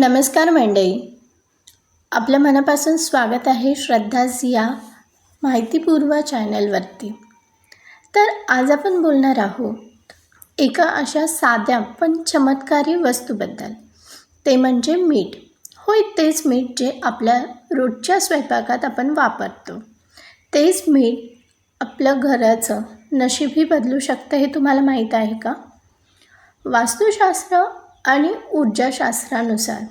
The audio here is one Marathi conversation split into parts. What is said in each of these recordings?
नमस्कार मंडळी. आपल्या मनापासून स्वागत आहे श्रद्धाज या माहितीपूर्व चॅनलवरती. तर आज आपण बोलणार आहोत एका अशा साध्या पण चमत्कारी वस्तूबद्दल. ते म्हणजे मीठ. होय तेच मीठ जे आपल्या रोजच्या स्वयंपाकात आपण वापरतो. तेच मीठ आपलं घराचं नशीबही बदलू शकतं हे तुम्हाला माहीत आहे का? वास्तुशास्त्र आणि ऊर्जाशास्त्रानुसार.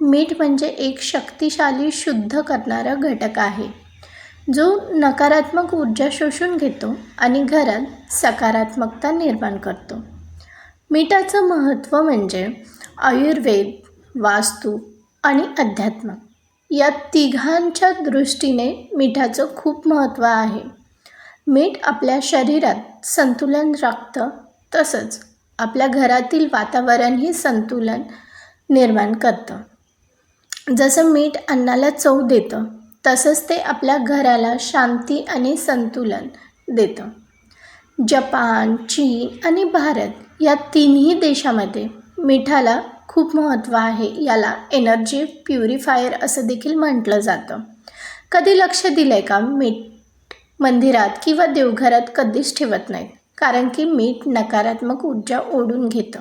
मीठ म्हणजे एक शक्तिशाली शुद्ध करणारा घटक आहे. जो नकारात्मक ऊर्जा शोषून घेतो आणि घरात सकारात्मकता निर्माण करतो. मीठाचं महत्त्व म्हणजे आयुर्वेद वास्तू आणि अध्यात्म. या तिघांच्या दृष्टीने मिठाचं खूप महत्त्व आहे. मीठ आपल्या शरीरात संतुलन राखतं तसंच आपल्या घरातील वातावरणही संतुलन निर्माण करतं. जसं मीठ अन्नाला चव देतं तसंच ते आपल्या घराला शांती आणि संतुलन देतं. जपान चीन आणि भारत या तिन्ही देशामध्ये मिठाला खूप महत्त्व आहे. याला एनर्जी प्युरिफायर असं देखील म्हटलं जातं. कधी लक्ष दिलं आहे का? मीठ मंदिरात किंवा देवघरात कधीच ठेवत नाहीत. कारण की मीठ नकारात्मक ऊर्जा ओढून घेतं.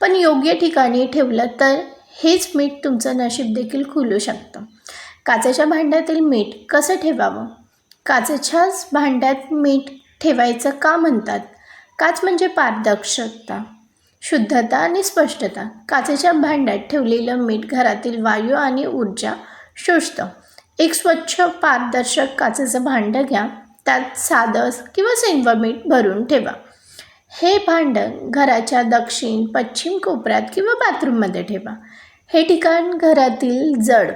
पण योग्य ठिकाणी ठेवलं तर हेच मीठ तुमचं नशीब देखील खुलू शकतं. काचेच्या भांड्यातील मीठ कसं ठेवावं? काचेच्याच भांड्यात मीठ ठेवायचं का म्हणतात? काच म्हणजे पारदर्शकता शुद्धता आणि स्पष्टता. काचेच्या भांड्यात ठेवलेलं मीठ घरातील वायू आणि ऊर्जा शोषतं. एक स्वच्छ पारदर्शक काचेचं भांडं घ्या. त्यात साधं किंवा सेंवा मीठ भरून ठेवा. हे भांडं घराच्या दक्षिण पश्चिम कोपऱ्यात किंवा बाथरूममध्ये ठेवा. हे ठिकाण घरातील जड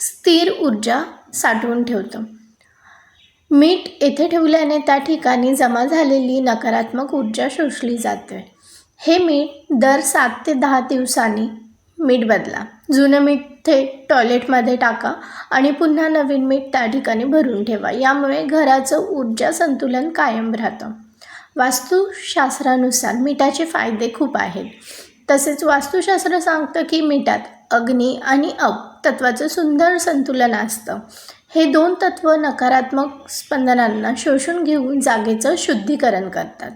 स्थिर ऊर्जा साठवून ठेवतं. मीठ येथे ठेवल्याने त्या ठिकाणी जमा झालेली नकारात्मक ऊर्जा शोषली जाते. हे मीठ दर सात ते दहा दिवसांनी मीठ बदला. जुनं मीठ थेट टॉयलेटमध्ये टाका आणि पुन्हा नवीन मीठ त्या ठिकाणी भरून ठेवा. यामुळे घराचं ऊर्जा संतुलन कायम राहतं. वास्तुशास्त्रानुसार मिठाचे फायदे खूप आहेत. तसेच वास्तुशास्त्र सांगतं की मिठात अग्नी आणि अप तत्वाचं सुंदर संतुलन असतं. हे दोन तत्व नकारात्मक स्पंदनांना शोषून घेऊन जागेचं शुद्धीकरण करतात.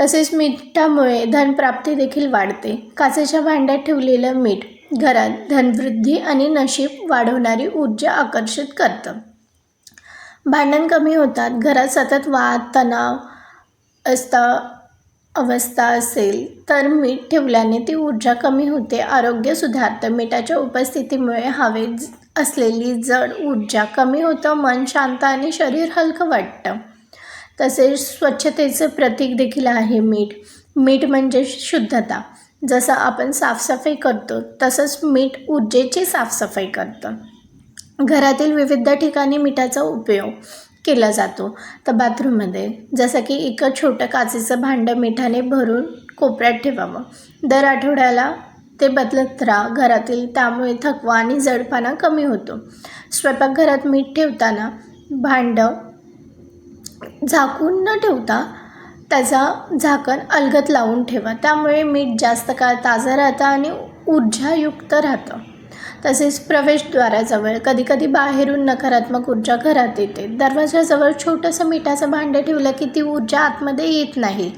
तसेच मिठामुळे धनप्राप्ती देखील वाढते. काचेच्या भांड्यात ठेवलेलं मीठ घरात धनवृद्धी आणि नशीब वाढवणारी ऊर्जा आकर्षित करतं. भांडण कमी होतात. घरात सतत वाद तणाव असता अवस्था असेल तर मीठ ठेवल्याने ती ऊर्जा कमी होते. आरोग्य सुधारतं. मिठाच्या उपस्थितीमुळे हवेत असलेली जड ऊर्जा कमी होतं. मन शांत आणि शरीर हलकं वाटतं. तसेच स्वच्छतेचं प्रतीक देखील आहे मीठ. मीठ म्हणजे शुद्धता. जसं आपण साफसफाई करतो तसंच मीठ ऊर्जेची साफसफाई करतं. घरातील विविध ठिकाणी मिठाचा उपयोग केला जातो. तर बाथरूममध्ये जसं की एक छोटं काचेचं भांडं मिठाने भरून कोपऱ्यात ठेवावं. दर आठवड्याला ते बदलत राहा. घरातील त्यामुळे थकवा आणि जडपणा कमी होतो. स्वयंपाकघरात मीठ ठेवताना भांडं झाकून न ठेवता त्याचा झाकण अलगत लावून ठेवा. त्यामुळे मीठ जास्त काळ ताजं राहतं आणि ऊर्जायुक्त राहतं. तसेच प्रवेशद्वाराजवळ कधीकधी बाहेरून नकारात्मक ऊर्जा घरात येते. दरवाजाजवळ छोटंसं मिठाचं भांडं ठेवलं की ती ऊर्जा आतमध्ये येत नाही.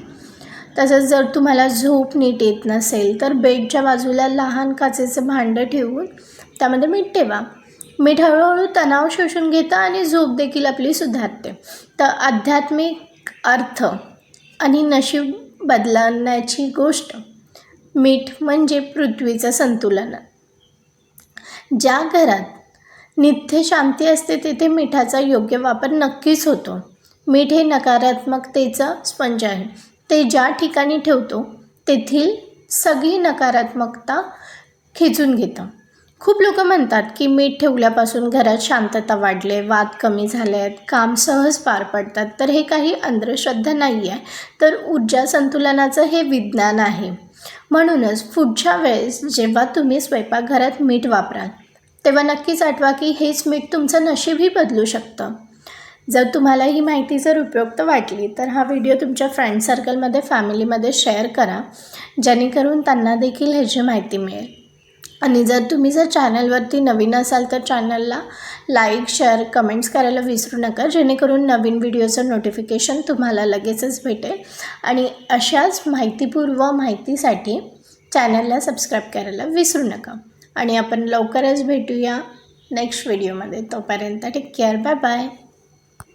तसंच जर तुम्हाला झोप नीट येत नसेल तर बेडच्या बाजूला लहान काचेचं भांडं ठेवून त्यामध्ये मीठ ठेवा. मीठ हळूहळू तणाव शोषून घेतं आणि झोप देखील आपली सुधारते. तर आध्यात्मिक अर्थ आणि नशीब बदलण्याची गोष्ट. मीठ म्हणजे पृथ्वीचं संतुलन. ज्या घरात नित्य शांती असते तिथे मिठाचा योग्य वापर नक्कीच होतो. मीठ हे नकारात्मकतेचं स्पंज आहे. ते ज्या ठिकाणी ठेवतो तेथील सगळी नकारात्मकता खेचून घेतं. खूप लोक म्हणतात की मीठ ठेवल्यापासून घरात शांतता वाढले वाद कमी झाले आहेत काम सहज पार पडतात. तर हे काही अंधश्रद्धा नाही आहे तर ऊर्जा संतुलनाचं हे विज्ञान आहे. म्हणूनच पुढच्या वेळेस जेव्हा तुम्ही स्वयंपाकघरात मीठ वापराल तेव्हा नक्कीच आठवा की हेच मीठ तुमचं नशीबही बदलू शकतं. जर तुम्हाला ही माहिती जर उपयुक्त वाटली तर हा व्हिडिओ तुमच्या फ्रेंड सर्कलमध्ये फॅमिलीमध्ये शेअर करा जेणेकरून त्यांना देखील ह्याची माहिती मिळेल. आणि जर तुम्ही जर चॅनलवरती नवीन असाल तर चॅनलला लाईक शेअर कमेंट्स करायला विसरू नका. जेणेकरून नवीन व्हिडिओचं नोटिफिकेशन तुम्हाला लगेचच भेटेल. आणि अशाच माहितीपूर्व माहितीसाठी चॅनलला सबस्क्राईब करायला विसरू नका. आणि आपण लवकरच भेटूया नेक्स्ट व्हिडिओमध्ये. तोपर्यंत टेक केअर बाय बाय